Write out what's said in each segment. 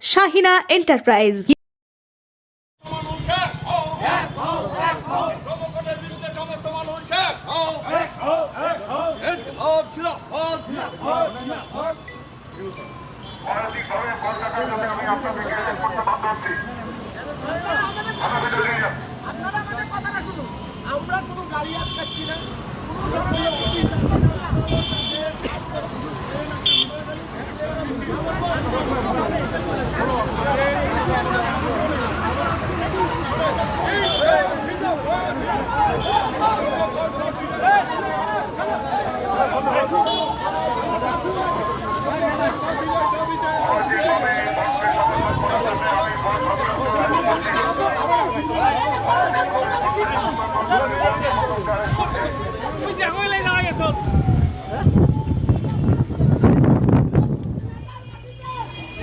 Shahina enterprise.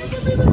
Look at me.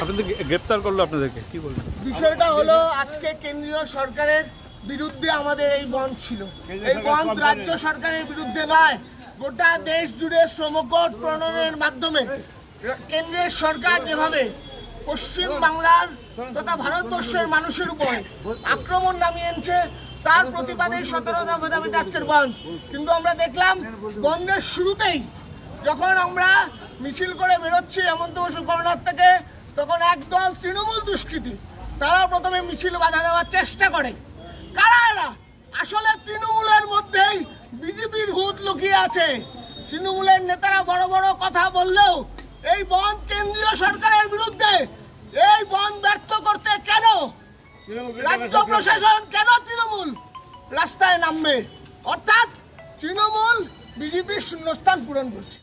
আপনাদের গ্রেপ্তার করল আপনাদেরকে কি বলবেন? বিষয়টা হলো আজকে কেন্দ্রীয় সরকারের বিরুদ্ধে আমাদের এই বন্ধ ছিল। এই বন্ধ রাজ্য সরকারের বিরুদ্ধে নয় গোটা দেশ জুড়ে শ্রমকোট প্রণয়নের মাধ্যমে কেন্দ্রের সরকার যেভাবে পশ্চিম বাংলার তথা ভারতবর্ষের মানুষের উপর আক্রমণ নামিয়েছে তার প্রতিবাদে সতেরো দফা আজকের বন্ধ কিন্তু আমরা দেখলাম, বন্ধের শুরুতেই যখন আমরা মিছিল করে বেরোচ্ছি হেমন্ত বসু কর্নার থেকে, তখন একদল তৃণমূল দুষ্কৃতী তারা প্রথমে মিছিল বাধা দেওয়ার চেষ্টা করে। কারা এরা? আসলে তৃণমূলের মধ্যেই বিজেপির ভূত লুকিয়ে আছে। তৃণমূলের নেতারা বড় বড় কথা বললেও এই বন কেন্দ্রীয় সরকারের বিরুদ্ধে এই বন ব্যর্থ করতে কেন রাজ্য প্রশাসন কেন তৃণমূল? রাস্তায় নামবে। অর্থাৎ তৃণমূল বিজেপির শূন্যস্থান পূরণ করছে।